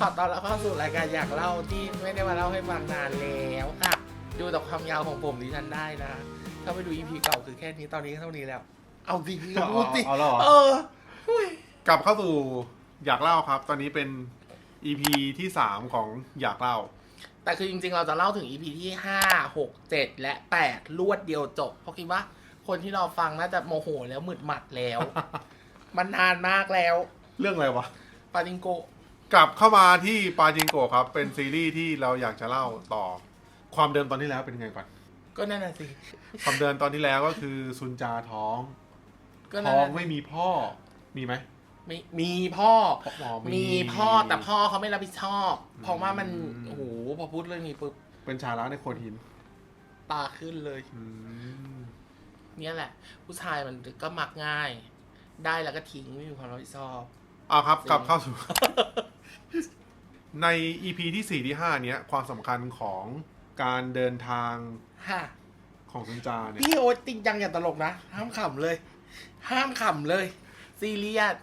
ขอต้อนรับเข้าสู่รายการอยากเล่าที่ไม่ได้มาเล่าให้ฟังนานแล้วค่ะ ดูจากความยาวของผมดิฉันได้นะ ถ้าไปดู EP เก่าคือแค่นี้ตอนนี้เท่านี้แล้ว เอาจริงๆก็พูดสิเอาแล้วเหรอ เออหุ้ยกลับเข้าสู่อยากเล่าครับ ตอนนี้เป็น EP ที่3ของอยากเล่า แต่คือจริงๆ เราจะเล่าถึง EP ที่ห้าหกเจ็ดและแปดรวดเดียวจบ เพราะคิดว่าคนที่เราฟังน่าจะโมโหแล้วหมึดหมัดแล้ว มันนานมากแล้ว เรื่องอะไรวะ ปาติงโกะ กลับเข้ามาที่ปาจิงโกะครับ เป็นซีรีส์ที่เราอยากจะเล่าต่อ ความเดิมตอนที่แล้วเป็นไงก่อน ก็นั่นน่ะสิ ความเดิมตอนที่แล้วก็คือซุนจาท้องก็นั่นท้องน่ะไม่มีพ่อมีไหม มีมีพ่ออ๋อมีพ่อแต่พ่อเขาไม่รับผิดชอบ เพราะว่ามัน อืม โอ้โห พอพูดเรื่องนี้ปุ๊บ เป็นชาละในโขดหินตาขึ้นเลย อืมเนี่ยแหละ ผู้ชายมันก็มักง่าย ได้แล้วก็ทิ้งไม่มีความรับผิดชอบ เอาครับจริงกลับเข้าสู่ ใน EP ที่ 4 ที่ 5 เนี้ย ความสำคัญของการเดินทางฮะของซุนจาเนี่ย พี่โอ๊ตจริงจังอย่าตลกนะ ห้ามขำเลย ห้ามขำเลยซีเรียส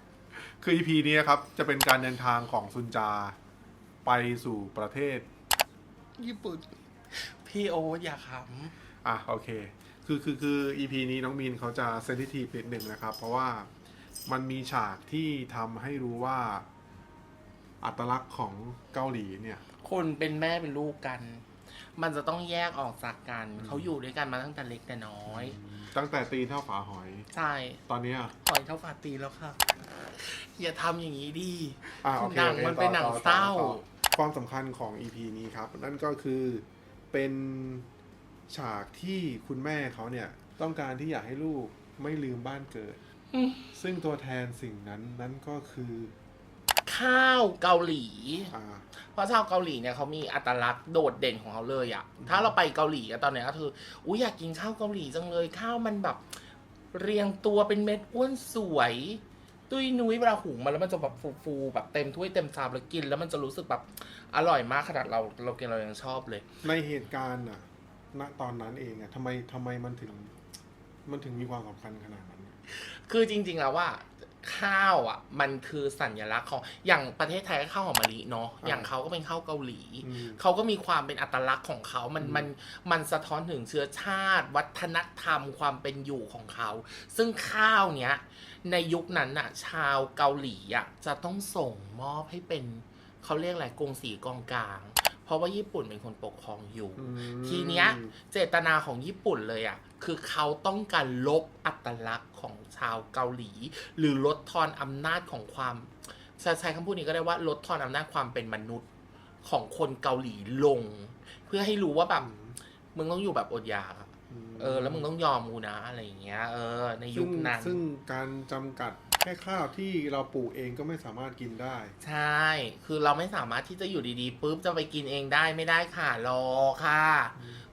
คือ EP นี้ครับ จะเป็นการเดินทางของซุนจา ไปสู่ประเทศ ญี่ปุ่นพี่โอ๊ตอย่าขอะ โอเค คือคือคือ EP นี้น้องมีนเขาจะเซนซิทีฟนิดหนึ่งนะครับ เพราะว่ามันมีฉากที่ทำให้รู้ว่า อัตลักษณ์ของเกาหลีเนี่ยำคนเป็นแม่เป็นลูกกัน มันจะต้องแยกออกจากกัน เขาอยู่ด้วยกันมาตั้งแต่เล็กแต่น้อย ตั้งแต่ตีนเท่าฝาหอย ใช่ตอนเนี้ย ปล่อยเท่าฟาตีแล้วค่ะ อย่าทำอย่างนี้ดิอะโอเคหนังโอคมันเป็นหนังต่อต่อเศร้า ต่อความสำคัญของ EP นี้ครับ นั่นก็คือเป็นฉากที่คุณแม่เขาเนี่ย ต้องการที่อยากให้ลูกไม่ลืมบ้านเกิด อืม ซึ่งตัวแทนสิ่งนั้นนั่นก็คือ ข้าวเกาหลี อ่า เพราะชาวเกาหลีเนี่ยเขามีอัตลักษณ์โดดเด่นของเขาเลยอะถ้าเราไปเกาหลีอะตอนเนี้ยก็คือ อุ้ยอยากกินข้าวเกาหลีจังเลย ข้าวมันแบบ เรียงตัวเป็นเม็ดอ้วนสวย ตุ้ยนุ้ยเวลาหุงมาแล้วมันจะแบบฟูๆแบบเต็มถ้วยเต็มชามแล้วกิน แล้วมันจะรู้สึกแบบอร่อยมากขนาดเราเรากินเรายังชอบเลย ในเหตุการณ์น่ะ ณ ตอนนั้นเองอะทำไมทำไมมันถึง มันถึงมีความสำคัญขนาดนั้น คือจริงๆแล้วว่า ข้าวอะ มันคือสัญลักษณ์ของอย่างประเทศไทยก็ข้าวหอมมะลิเนาะอ่าอย่างเขาก็เป็นข้าวเกาหลีอืมเขาก็มีความเป็นอัตลักษณ์ของเขา มันอืมมันมันสะท้อนถึงเชื้อชาติ วัฒนธรรมความเป็นอยู่ของเขา ซึ่งข้าวเนี้ยในยุคนั้นน่ะ ชาวเกาหลีอะจะต้องส่งมอบให้เป็นเขาเรียกอะไรกงสีกองกลาง เพราะว่าญี่ปุ่นเป็นคนปกครองอยู่อืมทีเนี้ยเจตนาของญี่ปุ่นเลยอะ่ะคือเขาต้องการลบอัตลักษณ์ของชาวเกาหลี หรือลดทอนอำนาจของความจะใช้คำพูดนี้ก็ได้ว่าลดทอนอำนาจความเป็นมนุษย์ของคนเกาหลีลง เพื่อให้รู้ว่าแบบมึงต้องอยู่แบบอดอยากอะเออ แล้วมึงต้องยอมกูนะอะไรอย่างเงี้ย เออ ในยุซึ่งคนั้นซึ่งการจำกัด แค่ข้าวที่เราปลูกเองก็ไม่สามารถกินได้ ใช่ คือเราไม่สามารถที่จะอยู่ดีๆปุ๊บจะไปกินเองได้ไม่ได้ค่ะรอค่ะ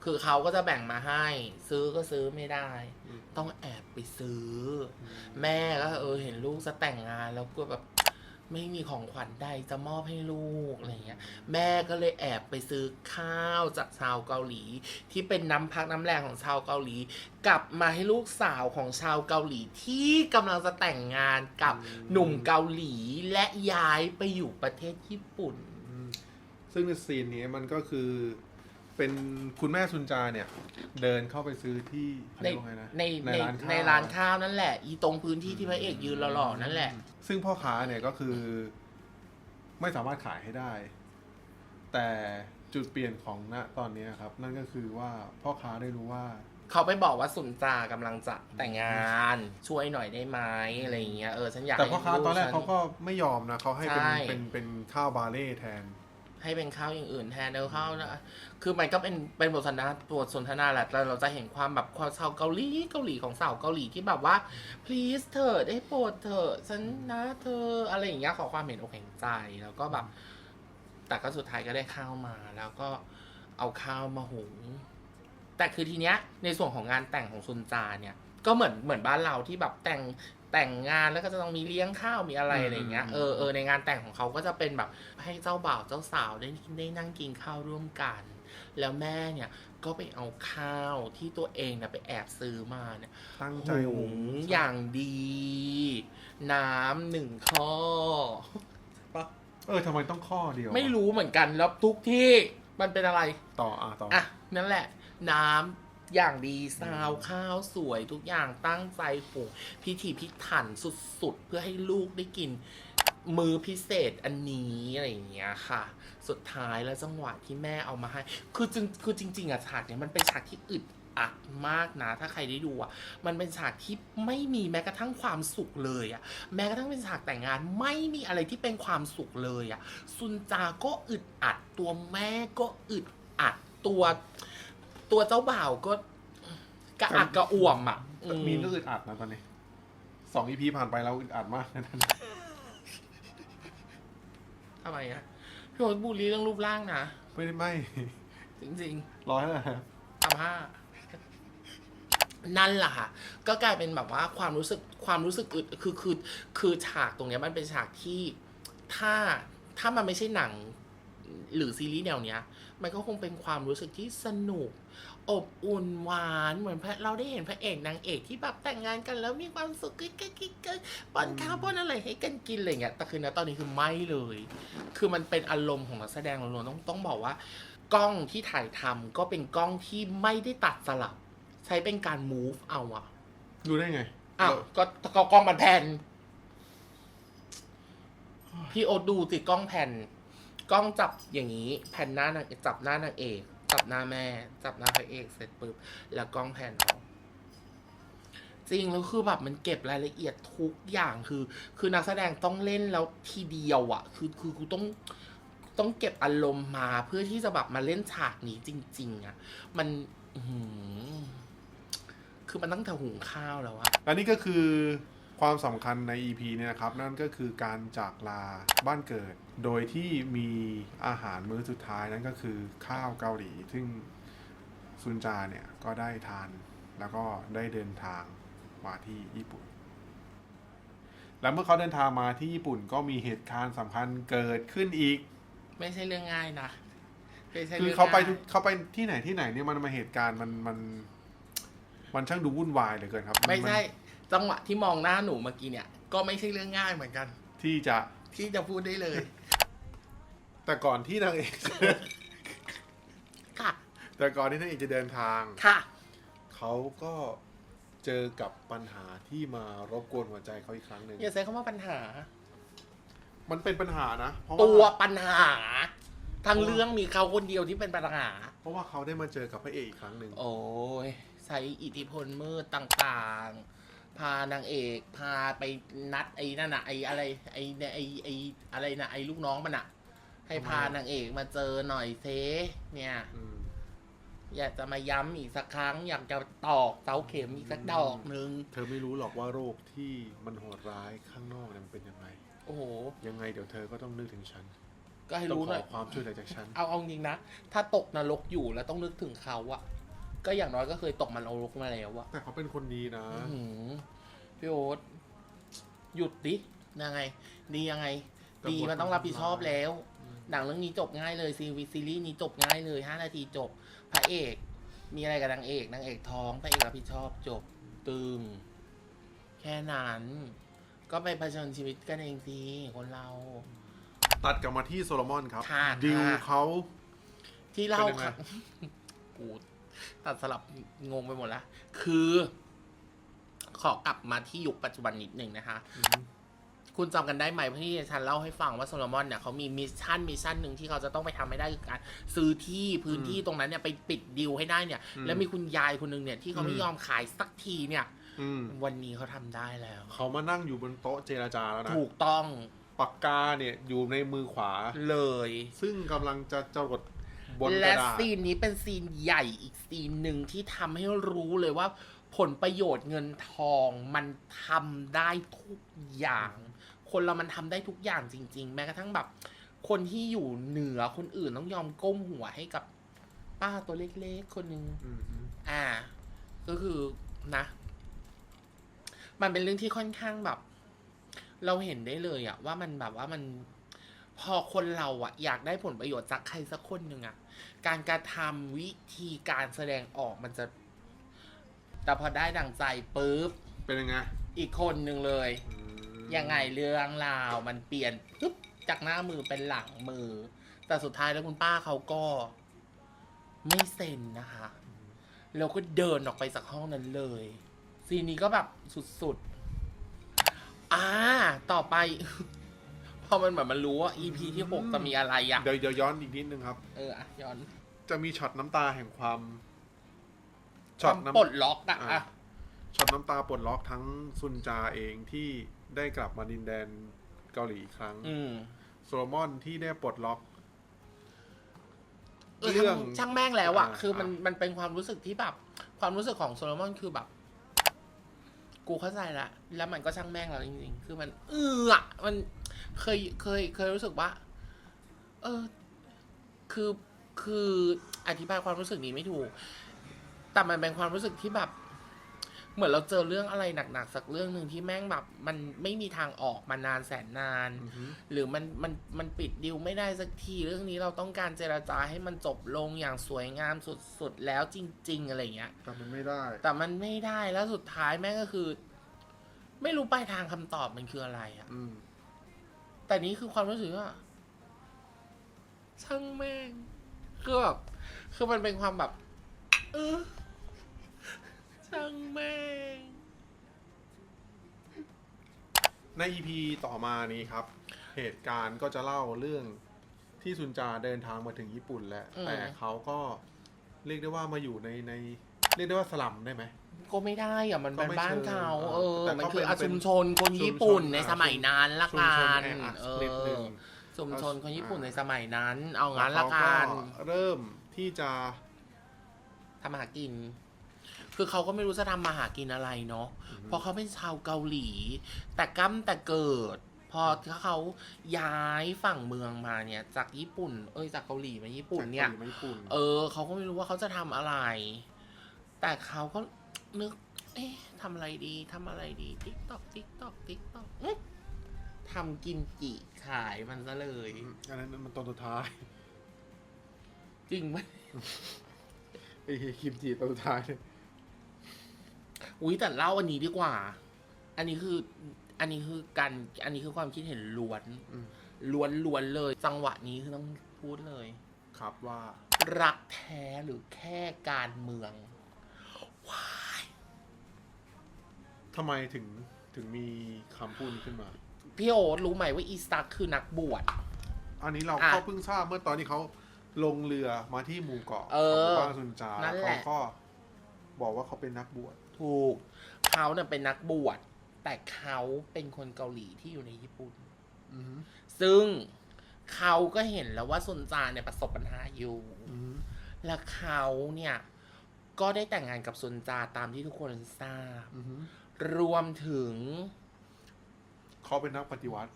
คือเขาก็จะแบ่งมาให้ ซื้อก็ซื้อไม่ได้อืมต้องแอบไปซื้อ แม่ก็เออเห็นลูกจะแต่งงานแล้วก็แบบ ไม่มีของขวัญใดจะมอบให้ลูกอะไรเงี้ย แม่ก็เลยแอบไปซื้อข้าวจากชาวเกาหลี ที่เป็นน้ำพักน้ำแรงของชาวเกาหลี กลับมาให้ลูกสาวของชาวเกาหลีที่กำลังจะแต่งงานกับหนุ่มเกาหลีและย้ายไปอยู่ประเทศญี่ปุ่นอืมซึ่งในซีนนี้มันก็คือ เป็นคุณแม่ซุนจาเนี่ย เดินเข้าไปซื้อที่เขาในเรียกว่าไงนะในในร้านข้าว ในร้านข้าวนั่นแหละ อีตรงพื้นที่ที่พระเอกยืนหล่อๆนั่นแหละ ซึ่งพ่อค้าเนี่ยก็คือ ไม่สามารถขายให้ได้ แต่จุดเปลี่ยนของณตอนนี้ครับ นั่นก็คือว่าพ่อค้าได้รู้ว่า เขาไปบอกว่าสุนจากำลังจะแต่งงาน ช่วยหน่อยได้ไหมอะไรอย่างเงี้ยเออฉันอยากแต่พ่อค้าให้ตอนแรกฉั เขาก็ไม่ยอมนะเขาให้เป็นใช่ เป็นเป็นข้าวบาเล่แทน ให้เป็นข้าวอย่างอื่นแทนเออข้าวนะคือมันก็เป็นเป็นบทสนทนาบทสนทนาแหละแต่เราจะเห็นความแบบความชาวเกาหลีเกาหลีของสาวเกาหลีที่แบบว่า please เธอได้โปรดเธอฉันนะเธออะไรอย่างเงี้ยขอความเห็นอกเห็นใจแล้วก็แบบแต่ก็สุดท้ายก็ได้ข้าวมา แล้วก็เอาข้าวมาหุงแต่คือทีเนี้ยในส่วนของงานแต่งของซุนจาเนี่ย ก็เหมือนเหมือนบ้านเราที่แบบแต่ง แต่งงานแล้วก็จะต้องมีเลี้ยงข้าวมีอะไรอืมอะไรอย่างเงี้ยเออเออในงานแต่งของเขาก็จะเป็นแบบให้เจ้าบ่าวเจ้าสาวได้ได้นั่งกินข้าวร่วมกัน แล้วแม่เนี่ยก็ไปเอาข้าวที่ตัวเองเนี่ยไปแอบซื้อมาเนี่ยตั้งใจหุหุงงอย่างดี น้ำหนึ่งข้อปะเออทำไมต้องข้อเดียว ไม่รู้เหมือนกันแล้วทุกที่มันเป็นอะไร ต่ออะต่ออะนั่นแหละ น้ำ อย่างดีซาวข้าวสวยทุกอย่างตั้งใจหุงพิถีพิถันสุดๆ เพื่อให้ลูกได้กิน มือพิเศษอันนี้อะไรอย่างเงี้ยค่ะ สุดท้ายแล้วจังหวะที่แม่เอามาให้ คือจริงคือจริง ๆอะฉากเนี้ยมันเป็นฉากที่อึดอัดมากนะ ถ้าใครได้ดูอะมันเป็นฉากที่ไม่มีแม้กระทั่งความสุขเลยอะแม้กระทั่งเป็นฉากแต่งงานไม่มีอะไรที่เป็นความสุขเลยอะซุนจาก็อึดอัดตัวแม่ก็อึดอัดตัว ตัวเจ้าบ่าวก็กระอักกระอ่วมอะอืมีนก็อึดอัดนะตอนนี้สองอีพีผ่านไปแล้วอึดอัดมากนะ ทำไมอะพี่โอ๊ตบูลลี่เรื่องรูปร่างนะ ไม่ได้ไม่จริงร้อยแล้วนะๆสามห้านั่นแหละค่ะ ก็กลายเป็นแบบว่าความรู้สึกความรู้สึกอึดคือคือคือฉากตรงเนี้ยมันเป็นฉากที่ถ้าถ้ามันไม่ใช่หนัง หรือซีรีส์แนวเนี้ย มันก็คงเป็นความรู้สึกที่สนุก อบอุ่นหวานเหมือนพระเราได้เห็นพระเอกนางเอกที่แบบแต่งงานกันแล้วมีความสุขกิ๊กกิ๊กกิ๊กกิ๊กป้อนข้าวป้อนอะไรให้กันกินอะไรเงี้ยแต่คือนะตอนนี้คือไม่เลย คือมันเป็นอารมณ์ของนักแสดงล้วนๆต้องต้องบอกว่า กล้องที่ถ่ายทำก็เป็นกล้องที่ไม่ได้ตัดสลับ ใช้เป็นการ move เอาอะดูได้ไงอ้าวก็ก็กล้องมันแผ่นพี่โอ๊ตดูสิกล้องแผ่นก ล้องจับอย่างนี้ แผ่นหน้านางจับหน้านางเอก จับหน้าแม่ จับหน้าพระเอกเสร็จปุ๊บ แล้วกล้องแผ่นเอาจริงแล้วคือแบบมันเก็บรายละเอียดทุกอย่างคือ คือนักแสดงต้องเล่นแล้วทีเดียวอะคือคือกูต้องต้องเก็บอารมณ์มาเพื่อที่จะแบบมาเล่นฉากนี้จริง ๆอะมันคือมันตั้งแต่หุงข้าวแล้วอะและนี่ก็คือ ความสำคัญใน EP เนี่ยนะครับ นั่นก็คือการจากลาบ้านเกิด โดยที่มีอาหารมื้อสุดท้ายนั่นก็คือข้าวเกาหลี ซึ่งซุนจาเนี่ยก็ได้ทาน แล้วก็ได้เดินทางมาที่ญี่ปุ่น แล้วเมื่อเขาเดินทางมาที่ญี่ปุ่นก็มีเหตุการณ์สำคัญเกิดขึ้นอีก ไม่ใช่เรื่องง่ายนะม่ใช่คือรื่องเขาไปง่ยทุกเขาไปที่ไหนที่ไหนเนี่ยมันมาเหตุการณ์มันมัน มันช่างดูวุ่นวายเหลือเกินครับไม่ใช่น จังหวะที่มองหน้าหนูเมื่อกี้เนี่ย ก็ไม่ใช่เรื่องง่ายเหมือนกัน ที่จะที่จะพูดได้เลย แต่ก่อนที่นางเอกค่ะ แต่ก่อนที่นางเอกจะเดินทาง ค่ะ เขาก็เจอกับปัญหาที่มารบกวนหัวใจเขาอีกครั้งหนึ่งอย่าใช้คำว่าปัญหา มันเป็นปัญหานะเพราะตัวว่าปัญหา ทั้งเรื่องมีเขาคนเดียวที่เป็นปัญหา เพราะว่าเขาได้มาเจอกับพระเอกอีกครั้งหนึ่ง โอ้ยใช้อิทธิพลมืดต่างๆ พานางเอกพาไปนัดไอ้นั่นน่ะไอ้อะไรไอ้เนี่ยไอ้ไอ้อะไรนะไอ้ลูกน้องมันอะให้พานางเอกมาเจอหน่อยเซเนี่ย อืม อยากจะมาย้ำอีกสักครั้ง อยากจะตอกเสาเข็มอีกสักดอกหนึ่งเธอไม่รู้หรอกว่าโรคที่มันโหดร้ายข้างนอกเนี่ยมันเป็นยังไง โอ้โห ยังไงเดี๋ยวเธอก็ต้องนึกถึงฉันก็ให้ต้องรู้ขหน่ออย ความช่วยเหลือจากฉัน เอาเอาจริงนะ ถ้าตกนรกอยู่แล้วต้องนึกถึงเขาอะ ก็อย่างน้อยก็เคยตกมันนรกมาแล้วอะแต่เขาเป็นคนดีนะอื้อหือพี่โอ๊ตหยุดดิยังไง ดียังไงแต่ดีบทมันต้องรับผิดชอบมันร้ายแล้ว หนังเรื่องนี้จบง่ายเลยซีวีซีรีส์นี้จบง่ายเลยห้านาทีจบ พระเอก มีอะไรกับนางเอกนางเอกท้องพระเอกรับผิดชอบจบตึมแค่นั้น ก็ไปเผชิญชีวิตกันเองสิคนเรา ตัดกลับมาที่โซโลมอนครับค่ะดิวค่ะ เขา ที่เล่าเป็นยังไงค่ะกู ตัดสลับงงไปหมดละคือ ขอกลับมาที่ยุคปัจจุบันนิดหนึ่งนะคะอืมคุณจำกันได้ไหมที่ฉันเล่าให้ฟังว่าโซโลมอนเนี่ยเขามีมิชชั่นมิชชั่นหนึ่งที่เขาจะต้องไปทำให้ได้คือการซื้อที่พื้นที่ตรงนั้นเนี่ยไปปิดดิวให้ได้เนี่ย อืมแล้วมีคุณยายคนหนึงเนี่ยที่เขาไม่อืม ยอมขายสักทีเนี่ย อืมวันนี้เขาทำได้แล้ว เขามานั่งอยู่บนโต๊ะเจรจาแล้วนะ ถูกต้องปากกาเนี่ยอยู่ในมือขวา เลย ซึ่งกำลังจะจรด บนกและระดาษซีนนี้เป็นซีนใหญ่อีกซีนหนึ่งที่ทำให้รู้เลยว่า ผลประโยชน์เงินทองมันทำได้ทุกอย่าง คนเรามันทำได้ทุกอย่างจริง ๆ แม้กระทั่งแบบ คนที่อยู่เหนือคนอื่นต้องยอมก้มหัวให้กับป้าตัวเล็กๆคนหนึ่ง อืมอ่า ก็คือนะ มันเป็นเรื่องที่ค่อนข้างแบบ เราเห็นได้เลยอะว่ามันแบบว่ามัน พอคนเราอะอยากได้ผลประโยชน์จากใครสักคนหนึ่งอะ การกระทำวิธีการแสดงออกมันจะ แต่พอได้ดังใจปุ๊บ เป็นยังไงอีกคนหนึ่งเลยอืมยังไงเรื่องราวมันเปลี่ยนปุ๊บจากหน้ามือเป็นหลังมือ แต่สุดท้ายแล้วคุณป้าเขาก็ ไม่เซ็นนะคะแล้วก็เดินออกไปจากห้องนั้นเลย ซีนนี้ก็แบบสุดๆ อ่า ต่อไป พอมันแบบมันรู้ว่า EP ที่หกจะมีอะไรอะเดี๋ยวเดี๋ยวย้อนอีกนิดนึงครับ เอออะย้อนจะมีช็อตน้ำตาแห่งความคช็อวาตมน้ำ ปลดล็อกอะอ่าอะช็อตน้ำตาปลดล็อกทั้งซุนจาเองที่ได้กลับมาดินแดนเกาหลีอีกครั้งอืมโซโลมอนที่ได้ปลดล็อก เออเรื่องช่างช่างแม่งแล้วอะอ่าคือมันมันเป็นความรู้สึกที่แบบ ความรู้สึกของโซโลมอนคือแบบ กูเข้าใจละแล้วมันก็ช่างแม่งแล้วจริงๆ คือมัน เอออะมัน เคยเคยเคยรู้สึกว่า เออ คือคืออธิบายความรู้สึกนี้ไม่ถูก แต่มันเป็นความรู้สึกที่แบบ เหมือนเราเจอเรื่องอะไรหนักๆสักเรื่องหนึ่งที่แม่งแบบมันไม่มีทางออกมานานแสนนานอือฮึหรือมันมันมันปิดดิวไม่ได้สักทีเรื่องนี้เราต้องการเจรจาให้มันจบลงอย่างสวยงามสุดๆแล้วจริง ๆ อะไรเงี้ย แต่มันไม่ได้ แต่มันไม่ได้แล้วสุดท้ายแม่งก็คือ ไม่รู้ปลายทางคำตอบมันคืออะไรอะอืม แต่นี้คือความรู้สึกว่าช่างแม่งคือแบบคือมันเป็นความแบบ เออช่างแม่ง ในอีพีต่อมานี้ครับ เหตุการณ์ก็จะเล่าเรื่องที่ซุนจาเดินทางมาถึงญี่ปุ่นแล้ว อืม แต่เขาก็เรียกได้ว่ามาอยู่ในใน เรียกได้ว่าสลัมได้ไหม ก็ไม่ได้อะมันเป็นก็ไม่บ้านเชิงเขาเอเอออแต่มันก็คือเป็นอาเป็นชุมชนคนญี่ปุ่นชุมชนในอะสมัยนั้นละชุมกัชนนแออัดเอนิดนึงอชุมชนคนญี่ปุ่นอ่าในสมัยนั้น เอางั้นแล้ละวกัเขานเริ่มที่จะ ทำมาหากิน คือเขาก็ไม่รู้จะทำมาหากินอะไรเนาะเพราะเขาเป็นชาวเกาหลี แต่กั้มแต่เกิด พอเขาย้ายฝั่งเมืองมาเนี่ย จากญี่ปุ่น เอ้ยจากเกาหลีมาญี่ปุ่นเนี่ย จากกาหลีมาญี่ปุ่น เออเขาก็ไม่รู้ว่าเขาจะทำอะไร แต่เขาก็ นึก เอ๊ะทำอะไรดีทำอะไรดี ติ๊กตอก ติ๊กตอก ติ๊กตอกทำกิมจิขายมันซะเลย อันนั้นมันตอนสุดท้ายจริงไหมไอ้คิมจิตอนสุดท้ายเนี่ยอุ้ยแต่เล่าอันนี้ดีกว่า อันนี้คือ อันนี้คือการ อันนี้คือความคิดเห็นล้วน อืมล้วนล้วนเลย จังหวะนี้คือต้องพูดเลย ครับว่า รักแท้หรือแค่การเมือง ทำไมถึงถึงมีคำพูดนี้ขึ้นมา พี่โอ๊ตรู้ไหมว่าอีสตักคือนักบวช อันนี้เราอะก็เพิ่งทราบเมื่อตอนที่เขาลงเรือมาที่หมู่เกาะเอของหอมู่บ้านซุนจานั่นแหเขาละ ก็บอกว่าเขาเป็นนักบวชถูก เขาเนี่ยเป็นนักบวช แต่เขาเป็นคนเกาหลีที่อยู่ในญี่ปุ่น อือฮึซึ่งเขาก็เห็นแล้วว่าซุนจาเนี่ยประสบปัญหาอยู่ อือฮึและเขาเนี่ย ก็ได้แต่งงานกับซุนจาตามที่ทุกคนทราบ อือฮึ รวมถึงเขาเป็นนักปฏิวัติ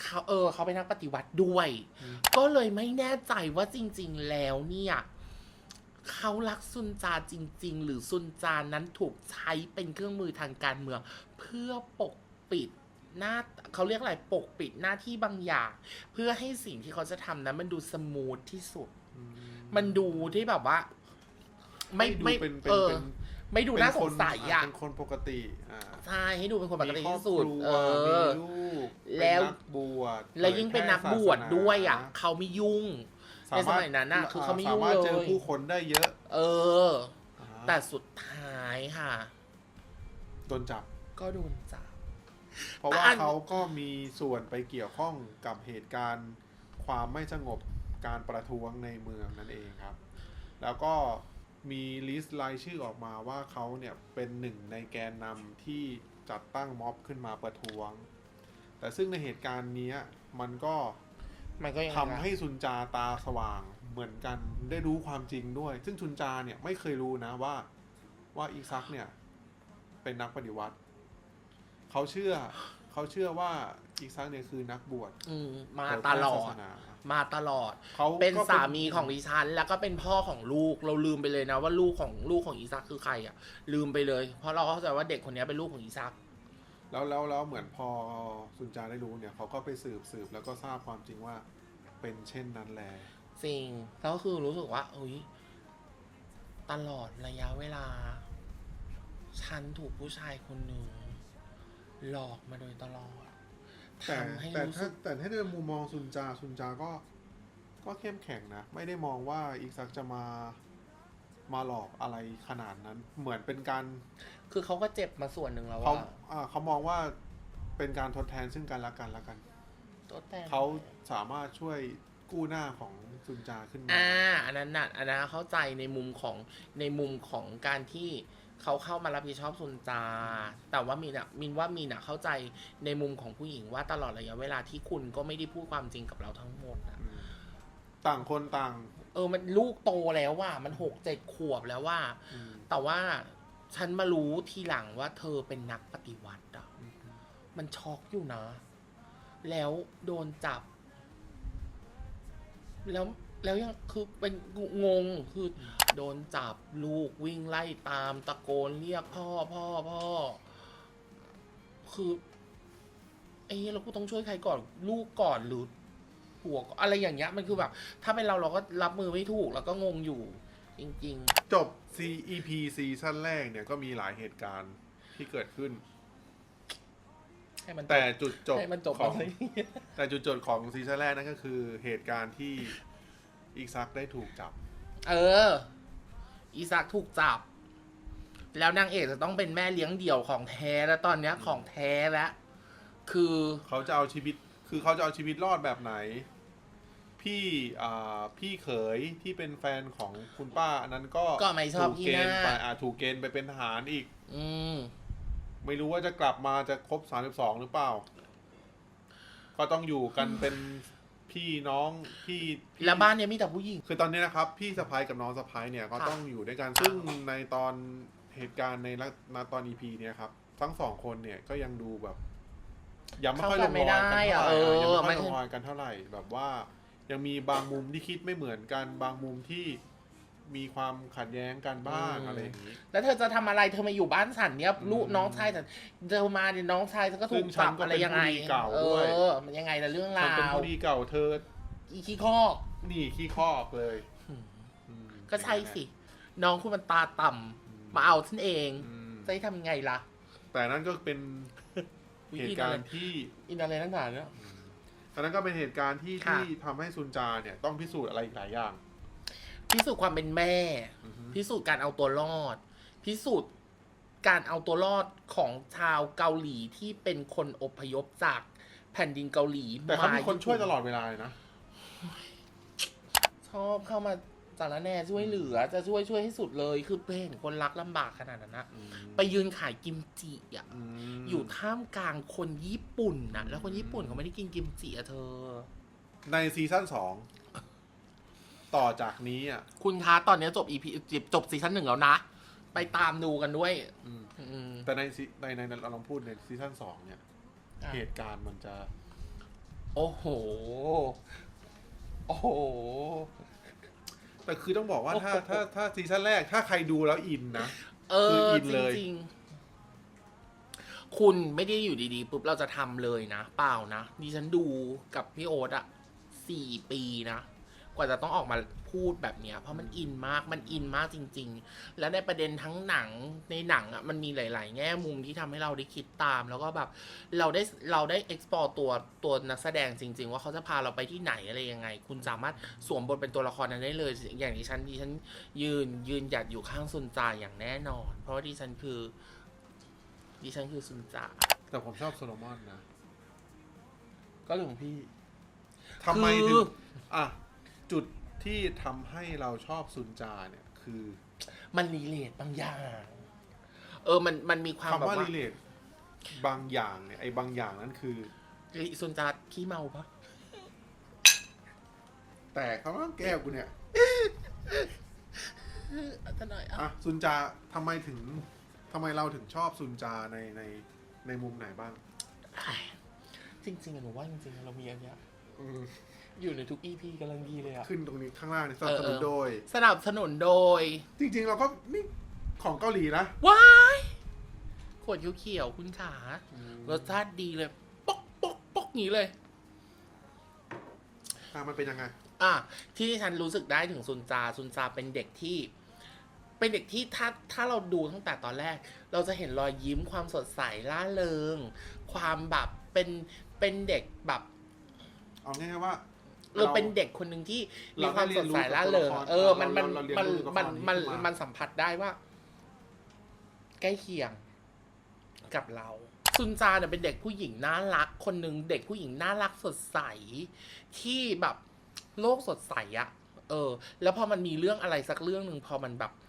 เขาเออ เขาเป็นนักปฏิวัติด้วย อืม ก็เลยไม่แน่ใจว่าจริง ๆ แล้วเนี่ย เขารักซุนจาจริง ๆ หรือซุนจานั้นถูกใช้เป็นเครื่องมือทางการเมือง เพื่อปกปิดหน้าเขาเรียกอะไรปกปิดหน้าที่บางอย่าง เพื่อให้สิ่งที่เขาจะทำนั้น มันดูสมูทที่สุดอืมันดูที่แบบว่า ไม่ให้ดูไม่เป็นเป็นเออ เป็น ไม่ดูน่าสงสัยเป็นคนอะเป็นคนปกติอ่าใช่ให้ดูเป็นคนปกติมีครอบที่สุดครัวเอมีอลูกแล้วเป็นนักบวชแล้วยิ่งเป็นนักบวชด้วยอะผยแพร่ศาสนาเขาไม่ยุ่งในสมัยนั้นน่ะคือเขาไม่ยุ่งสามารถเจอเลยผู้คนได้เยอะ เอออ่าแต่สุดท้ายค่ะโดนจับ ก็โดนจับ เพราะว่าอันเขาก็มีส่วนไปเกี่ยวข้องกับเหตุการณ์ความไม่สงบการประท้วงในเมืองนั่นเองครับ แล้วก็ มีลิสต์รายชื่อออกมาว่าเขาเนี่ยเป็นหนึ่งในแกนนำที่จัดตั้งม็อบขึ้นมาประท้วง แต่ซึ่งในเหตุการณ์เนี้ยมันก็มันก็ยังไงทำให้ซุนจาตาสว่างเหมือนกันได้รู้ความจริงด้วย ซึ่งซุนจาเนี่ยไม่เคยรู้นะว่าว่าอีซักเนี่ยเป็นนักปฏิวัติ เขาเชื่อเขาเชื่อว่าอีซักเนี่ยคือนักบวชอืมมาเผยตแพร่ลอศาดสนา มาตลอดเขาเป็นก็สามีของดิฉัน แล้วก็เป็นพ่อของลูกเราลืมไปเลยนะ ว่าลูกของลูกของอีซักคือใครอะ ลืมไปเลย เพราะเราเข้าใจว่าเด็กคนนี้เป็นลูกของอีซัก แล้วแล้วแล้วเหมือนพอซุนจาได้รู้เนี่ยเขาก็ไปสืบสืบแล้วก็ทราบความจริงว่าเป็นเช่นนั้นแหละ จริงแล้วก็คือรู้สึกว่าเอ้ยตลอดระยะเวลา ฉันถูกผู้ชายคนหนึ่งหลอกมาโดยตลอด แต่ทำให้แต่รู้ถ้าสึกแต่ถ้าในมุมมองซุนจาซุนจาก็ ก็เข้มแข็งนะ ไม่ได้มองว่าอีกซักจะมามาหลอกอะไรขนาดนั้น เหมือนเป็นการ คือเขาก็เจ็บมาส่วนหนึ่งแล้วเขาว่าอ่าเขามองว่าเป็นการทดแทนซึ่งกันและกันและกันตัวแทนเขาสามารถช่วยกู้หน้าของซุนจาขึ้นมาอ่าอันนั้นน่ะอันนั้นเข้าใจในมุมของในมุมของการที่ เขาเข้ามารับผิดชอบซุนจา แต่ว่ามีน่ะมินว่ามีน่ะเข้าใจในมุมของผู้หญิงว่าตลอดระยะเวลาที่คุณก็ไม่ได้พูดความจริงกับเราทั้งหมดอะอืมต่างคนต่าง เออ มันลูกโตแล้วว่า มันหกเจ็ดขวบแล้วว่า อืม แต่ว่าฉันมารู้ทีหลังว่าเธอเป็นนักปฏิวัติอะอืมมันช็อกอยู่นะ แล้วโดนจับ แล้วแล้วยังคือเป็นงงคือ โดนจับลูกวิ่งไล่ตามตะโกนเรียกพ่อพ่อพ่อ คือไอ้เหี้ยเราก็ต้องช่วยใครก่อนลูกก่อนหรือผัวก่อนอะไรอย่างเงี้ยมันคือแบบ ถ้าเป็นเราเราก็รับมือไม่ถูกแล้วก็งงอยู่ จริง จบ CEP ซีซั่นแรกเนี่ยก็มีหลายเหตุการณ์ที่เกิดขึ้น ๆ ให้มันจบแต่จุดจบให้มันจบของอะไรแต่จุดจบของซีซั่นแรกนั่นก็คือเหตุการณ์ที่อีกซักได้ถูกจับ เออ อีซักถูกจับ แล้วนางเอกจะต้องเป็นแม่เลี้ยงเดี่ยวของแท้แล้วตอนเนี้ยของแท้แล้วคือเขาจะเอาชีวิต คือเขาจะเอาชีวิตรอดแบบไหน พี่อ่าพี่เขยที่เป็นแฟนของคุณป้า อันนั้นก็ก็ไม่ชอบถูกอีเกณน่าฑ์ไปอ่าถูกเกณฑ์ไปเป็นทหารอีก อืม ไม่รู้ว่าจะกลับมาจะครบสามสิบสองหรือเปล่า ก็ต้องอยู่กันเป็น พี่น้องพี่พี่แล้วบ้านเนี้ยมีแต่ผู้หญิง คือตอนนี้นะครับ พี่สะพ้ายกับน้องสะพ้ายเนี่ยก็ค่ะ ต้องอยู่ด้วยกันซึ่งในตอนเหตุการณ์ในละในตอน EP เนี่ยครับทั้งสองคนเนี่ยก็ยังดูแบบยังไม่ค่อยลงรอยกันเท่าไหร่เออะอยังไม่ค่อยไม่ลงรอยกันเท่าไหร่แบบว่า ยังมีบางมุมที่คิดไม่เหมือนกัน บางมุมที่ มีความขัดแย้งกันบ้างอะไรอย่างนี้ แล้วเธอจะทำอะไรเธอมาอยู่บ้านฉันเนี่ยลูกอืมน้องชายฉันเธอมาเนี่ยน้องชายฉันก็ถูซึ่กงฉัจันบก็อะไรเป็นยังไงผู้ดีเก่าเอด้วย อ มันยังไงละเรื่องฉันราเป็นวผู้ดีเก่าเธอ อีขี้คอกนี่ขี้คอกเลยอืมอืมก็ใช่สิ น้องคุณมันตาต่ำมาเอาฉันเองอืมจะให้ทำยังไงล่ะแต่นั่นก็เป็นเหตุการณ์ที่ อินอะไรนักหนาเนี่ย อันนั้นก็เป็นเหตุการณ์ที่ค่ะ ที่ทำให้ซุนจาเนี่ยต้องพิสูจน์อะไรอีกหลายอย่าง พิสูจน์ความเป็นแม่อือฮึพิสูจน์การเอาตัวรอด พิสูจน์การเอาตัวรอดของชาวเกาหลีที่เป็นคนอพยพจากแผ่นดินเกาหลีแต่เขามีคนช่วยตลอดอดเวลาเลยนะ ชอบเข้ามาสารแหน่ช่วยเหลือ จะช่วยช่วยให้สุดเลย คือเห็นคนรักลำบากขนาดนั้นนะไปยืนขายกิมจิอะมอยู่ท่ามกลางคนญี่ปุ่นนะแล้วคนญี่ปุ่นเขาไม่ได้กินกิมจิอะเธอ ในซีซั่นสอง ต่อจากนี้อะ คุณคะตอนนี้จบ EP จบซีซั่นหนึ่งแล้วนะ ไปตามดูกันด้วย อืม อืม แต่ในซีในในเราลองพูดในซีซั่นสองเนี่ย อะ เหตุการณ์มันจะ โอ้โห โอ้โห แต่คือต้องบอกว่าถ้าโอ้โหถ้าถ้าซีซั่นแรกถ้าใครดูแล้วอินนะ เอคือออินจเลย ริงๆ คุณไม่ได้อยู่ดีๆ ปุ๊บเราจะทำเลยนะ เปล่านะดิฉันดูกับพี่โอ๊ตอะสี่ปีนะ กว่าจะต้องออกมาพูดแบบเนี้ยเพราะมันอินมากมันอินมากจริง ๆ แล้วในประเด็นทั้งหนังในหนังอะมันมีหลาย ๆ แง่มุมที่ทำให้เราได้คิดตาม แล้วก็แบบเราได้เราได้ explore ตัวตัวนักแสดงจริง ๆ ว่าเขาจะพาเราไปที่ไหนอะไรยังไง คุณสามารถสวมบทเป็นตัวละครนั้นได้เลย อย่างดิฉันดิฉันยืนยืนหยัดอยู่ข้างซุนจาอย่างแน่นอน เพราะว่าดิฉันคือดิฉันคือซุนจาแต่ผมชอบโซโลมอนนะก็เรื่องของพี่ทำไมคืถึองอะ จุดที่ทำให้เราชอบซุนจาเนี่ยคือมันรีเลทบางอย่าง เออมันมันมีความคำแบบว่าว่ารีเลทบางอย่างเนี่ยไอ้บางอย่างนั้นคือซุนจาขี้เมาปะแต่คำว่าแก้วกูเนี่ยอาจจะหน่อยอะอะซุนจาทำไมถึงทำไมเราถึงชอบซุนจาในในในมุมไหนบ้าง จริงๆอะหนูว่าจริงๆอะเรามีอันเนี้ยอ ยู่ในทุก EP กำลังดีเลยอะ ขึ้นตรงนี้ข้างล่างนี่สนับสนุนเออ โดย สนับสนุนโดย จริงๆ เราก็นี่ของเกาหลีนะว้ายขวดเขียวๆคุณขารสชาติดีเลยป๊อกป๊อกป๊อกอย่างนี้เลย อะมันเป็นยังไง อะที่ฉันรู้สึกได้ถึงซุนจาซุนจาเป็นเด็กที่ เป็นเด็กที่ถ้าถ้าเราดูตั้งแต่ตอนแรก เราจะเห็นรอยยิ้มความสดใสล่าเริง ความแบบเป็นเป็นเด็กแบบ เอาง่ายๆว่า เราเป็นเด็กคนหนึ่งที่มีความสดใสล่าเริงเราได้เรียนรู้กับตัวละครเออ มันมันเราเราเรียนมันรู้กับตัวละครมันมันนี้ขึ้นมามัมันสัมผัสได้ว่า ใกล้เคียงกับเราซุนจาเนี่ยเป็นเด็กผู้หญิงน่ารัก คนหนึ่งเด็กผู้หญิงน่ารักสดใสที่แบบโลกสดใสอะเออ แล้วพอมันมีเรื่องอะไรสักเรื่องหนึ่งพอมันแบบพ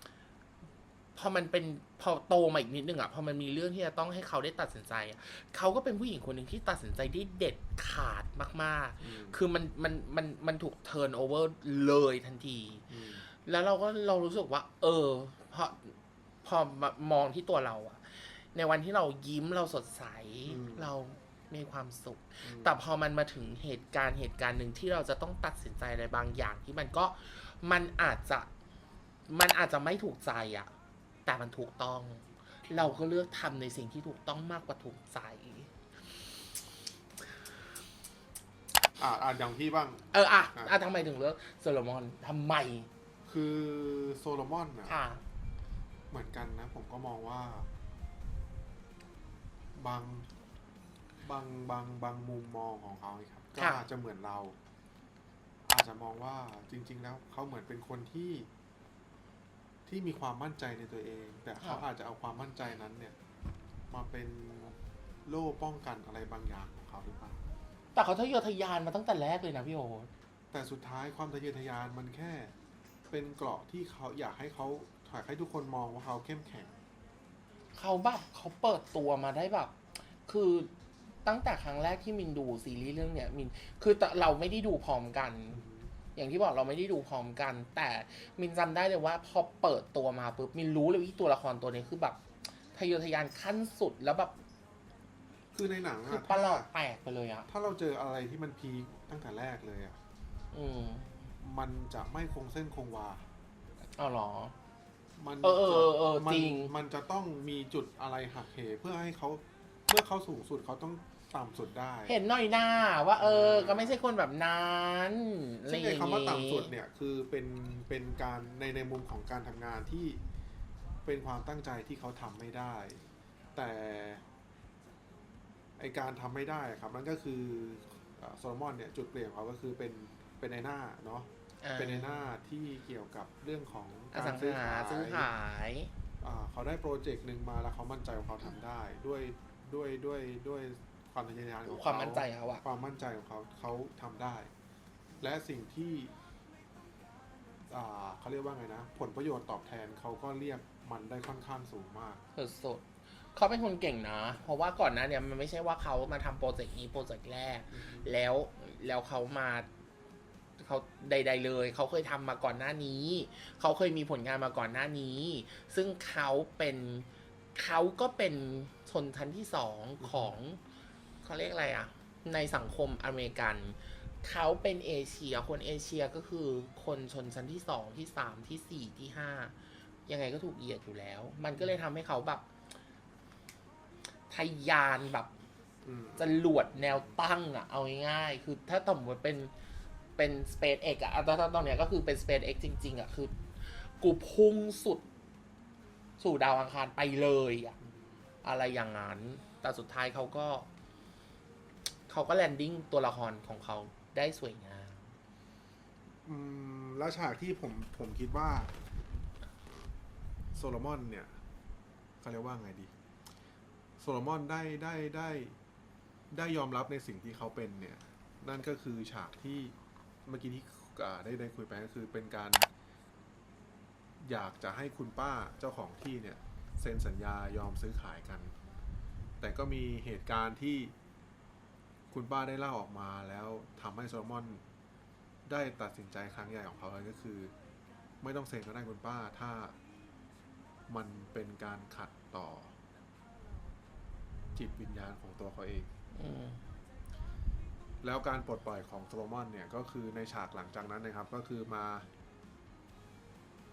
อมันเป็นพอโตมาอีกนิดนึงอะพอมันมีเรื่องที่จะต้องให้เขาได้ตัดสินใจอะเขาก็เป็นผู้หญิงคนหนึ่งที่ตัดสินใจได้เด็ดขาดมากๆอืมคือมันมันมันมันถูกเทิร์นโอเวอร์เลยทันทีอืมแล้วเราก็เรารู้สึกว่า เออพอพอมามองที่ตัวเราอะในวันที่เรายิ้มเราสดใสเรามีความสุข แต่พอมันมาถึงเหตุการณ์เหตุการณ์หนึ่งที่เราจะต้องตัดสินใจอะไรบางอย่างที่มันก็มันอาจจะมันอาจจะไม่ถูกใจอะ แต่มันถูกต้อง เราก็เลือกทำในสิ่งที่ถูกต้องมากกว่าถูกใจอ่าอ่าอย่างพี่บ้าง เอออะอะอะทำไมถึงเลือกโซโลมอนทำไม คือโซโลมอนอะค่ะ เหมือนกันนะ ผมก็มองว่า บางบางบางบางมุมมองของเขาครับ ก็ค่ะ อาจจะเหมือนเรา อาจจะมองว่าจริง ๆ แล้วเขาเหมือนเป็นคนที่ ที่มีความมั่นใจในตัวเอง แต่เขาอาจจะเอาความมั่นใจนั้นเนี่ย มาเป็นโล่ป้องกันอะไรบางอย่างของเขาหรือเปล่าแต่เขาทะเยอทะยานมาตั้งแต่แรกเลยนะพี่โอ๊ตแต่สุดท้ายความทะเยอทะยานมันแค่ เป็นเกราะที่เขาอยากให้เขาอยากให้ทุกคนมองว่าเขาเข้มแข็ง เขาแบบเขาเปิดตัวมาได้แบบ คือตั้งแต่ครั้งแรกที่มินดูซีรีส์เรื่องเนี้ยมินคือแต่เราไม่ได้ดูพร้อมกัน อ ย่างที่บอกเราไม่ได้ดูพร้อมกัน แต่มินจำได้เลยว่าพอเปิดตัวมาปุ๊บมินรู้เลยว่าตัวละครตัวนี้คือแบบทะเยอทะยานขั้นสุดแล้วแบบคือในหนังคืออะประหลอดถ้าแตกไปเลยอะถ้าเราเจออะไรที่มันพีคตั้งแต่แรกเลยอะอืมมันจะไม่คงเส้นคงวาเอาเหรอ มันเออเออเออเออมันจริง มันจะต้องมีจุดอะไรหักเหเพื่อให้เขาเมื่อเขาสูงสุดเขาต้อง ต่ำสุดได้เห็นหน่อยหน้าว่า เออ ก็ไม่ใช่คนแบบนั้นอะไรซึ่งอในย่างคำว่างี้ต่ำสุดเนี่ยคือเป็นเป็นการในในมุมของการทำงานที่เป็นความตั้งใจที่เขาทำไม่ได้ แต่ไอการทำไม่ได้ครับนั่นก็คือโซโลมอนเนี่ยจุดเปลี่ยนของเขาก็คือเป็นเป็นในหน้าเนาะอ่าเป็นในหน้าที่เกี่ยวกับเรื่องของอการสังซื้อหาขาย ซื้อขาย อ่าเขาได้โปรเจกต์หนึ่งมาแล้วเขามั่นใจว่าเขาทำได้ด้วยด้วยด้วยด้วย ความทะเยอทะยานของเขาความมั่นใจเขาอะ ความมั่นใจของเขาเขาทำได้ และสิ่งที่อ่าเขาเรียกว่าไงนะ ผลประโยชน์ตอบแทนเขาก็เรียกมันได้ค่อนข้างสูงมากสุดๆเขาเป็นคนเก่งนะ เพราะว่าก่อนหน้าเนี่ยมันไม่ใช่ว่าเขามาทำโปรเจกต์นี้โปรเจกต์แรก แล้วแล้วเขามาเขาใด ๆ เลย เขาเคยทำมาก่อนหน้านี้ เขาเคยมีผลงานมาก่อนหน้านี้ ซึ่งเขาเป็นเขาก็เป็นชนชั้นที่สองของ เขาเรียกอะไรอะในสังคมอเมริกัน เขาเป็นเอเชีย คนเอเชียก็คือคนชนชั้นที่สองที่สามที่สี่ที่ห้ายังไงก็ถูกเหยียดอยู่แล้ว มันก็เลยทำให้เขาแบบทะยานแบบจะหลวดแนวตั้งอะเอาง่ายๆ คือถ้าสมมติเป็นเป็น Space X อะตอนตอนเนี้ยก็คือเป็น Space X จริง ๆอะคือ กูพุ่งสุด สู่ดาวอังคารไปเลยอะอะไรอย่างนั้น แต่สุดท้ายเขาก็ เขาก็แลนดิ้งตัวละครของเขาได้สวยงามอืมแล้วฉากที่ผมผมคิดว่า โซโลมอนเนี่ยเขาเรียกว่าไงดี โซโลมอนได้ได้ได้ได้ยอมรับในสิ่งที่เขาเป็นเนี่ย นั่นก็คือฉากที่เมื่อกี้ที่ได้ได้คุยไปก็คือเป็นการ อยากจะให้คุณป้าเจ้าของที่เนี่ยเซ็นสัญญายอมซื้อขายกัน แต่ก็มีเหตุการณ์ที่ คุณป้าได้เล่าออกมาแล้วทำให้โซโลมอนได้ตัดสินใจครั้งใหญ่ของเขาเลยก็คือ ไม่ต้องเซ็นก็ได้คุณป้าถ้ามันเป็นการขัดต่อ จิตวิญญาณของตัวเขาเองอืมแล้วการปลดปล่อยของโซโลมอนเนี่ยก็คือในฉากหลังจากนั้นนะครับ ก็คือมา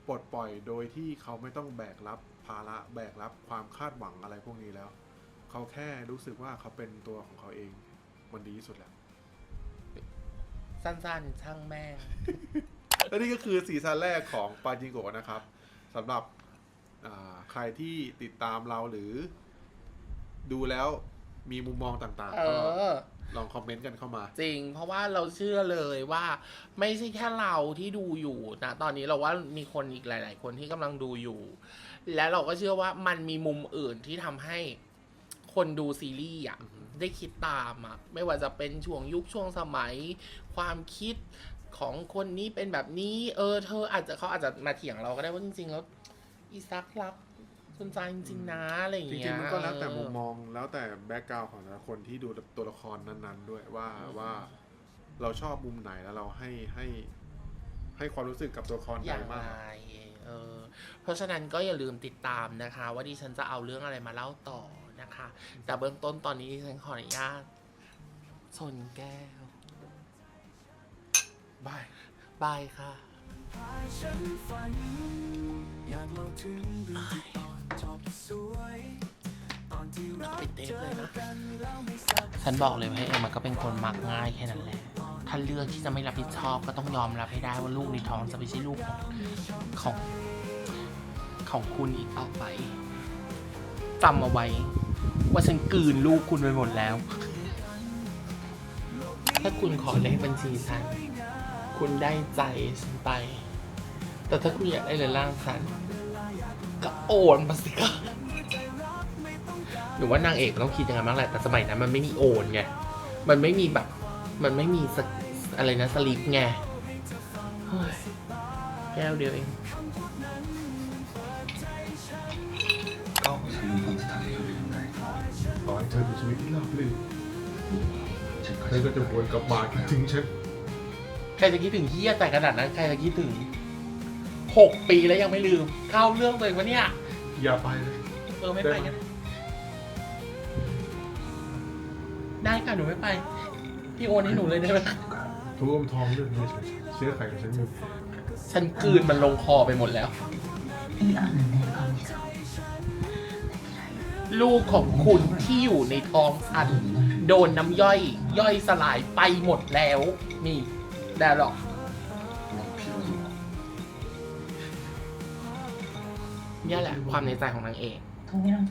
ปลดปล่อยโดยที่เขาไม่ต้องแบกรับภาระแบกรับความคาดหวังอะไรพวกนี้แล้ว เขาแค่รู้สึกว่าเขาเป็นตัวของเขาเอง มันดีที่สุดแล้ว สั้นๆช่างแม่ง และนี่ก็คือซีซั่นแรกของปาจิงโกะนะครับสำหรับอ่าใครที่ติดตามเราหรือ ดูแล้วมีมุมมองต่างเอๆ ก็อ ลองคอมเมนต์กันเข้ามา จริง เพราะว่าเราเชื่อเลยว่า ไม่ใช่แค่เราที่ดูอยู่นะตอนนี้เราว่ามีคนอีกหลาย ๆ คนที่กำลังดูอยู่ และเราก็เชื่อว่ามันมีมุมอื่นที่ทำให้คนดูซีรีส์อะ ได้คิดตามอะไม่ว่าจะเป็นช่วงยุคช่วงสมัย ความคิดของคนนี้เป็นแบบนี้ เออ เธออาจจะเขาอาจจะมาเถียงเราก็ได้ว่าจริง ๆ แล้วอีซักรักสนใจจริงๆนะอะไรอย่างจเงี้ยริงๆมันก็แล้วแต่มุมเออมองแล้วแต่แบ็กกราวของแต่ละคนที่ดูตัวละครนั้นๆ ด้วยว่าว่าเราชอบมุมไหนแล้วเราให้ให้ให้ความรู้สึกกับตัวละครอใดย่างมากไรเออเพราะฉะนั้นก็อย่าลืมติดตามนะคะ ว่าดิฉันจะเอาเรื่องอะไรมาเล่าต่อ นะคะ แต่เบื้องต้นตอนนี้ดิฉันขออนุญาตชนแก้วบายบายค่ะฉันฝัน อยากเล่าถึงเรื่องที่ตอนจบสวย ตอนที่เราปิดเทปเจเลอยนะกันแล้วไม่สับฉันบอกเลยว่าเอ็มมันก็เป็นคนมักง่ายแค่นั้นแหละ ถ้าเลือกที่จะไม่รับผิดชอบก็ต้องยอมรับให้ได้ว่าลูกในท้องจะไม่ใช่ลูกของของของคุณอีกต่อไปจำเอาไว้ ว่าฉันกืนลูกคุณไปหมดแล้ว ถ้าคุณขอเลขบัญชีฉัน คุณได้ใจฉันไป แต่ถ้าคุณอยากได้เลยร่างฉัน ก็โอนมาสิคะหรือว่านางเอกต้องคิดย่างนั้นบ้างแหละแต่สมัยนั้นมันไม่มีโอนไง มันไม่มีแบบ มันไม่มีสอะไรนะสลิปไงแก้วเดียวเอง ยที่ราบรื่ใครก็จะวยกับมาคิดถึงฉันใครจะคิดถึงเฮียแต่ขนาดนั้น ใครจะคิดถึงหกปีแล้วยังไม่ลืม เข้าเรื่องตัวเองวะเนี่ย อย่าไปเลยเออไม่ไปกันได้ค่ะหนูไม่ไป พี่โอนให้หนูเลยได้ไหมทุ่มทองเรื่องนี้เชื่อใครกับฉันอยู่ฉันกืนมันลงคอไปหมดแล้ว ลูกของคุณที่อยู่ในท้องฉัน โดนน้ำย่อย ย่อยสลายไปหมดแล้ว นี่ได้หรอกเนี่ยแหละ ความในใจของนางเอก ตรงนี้นะ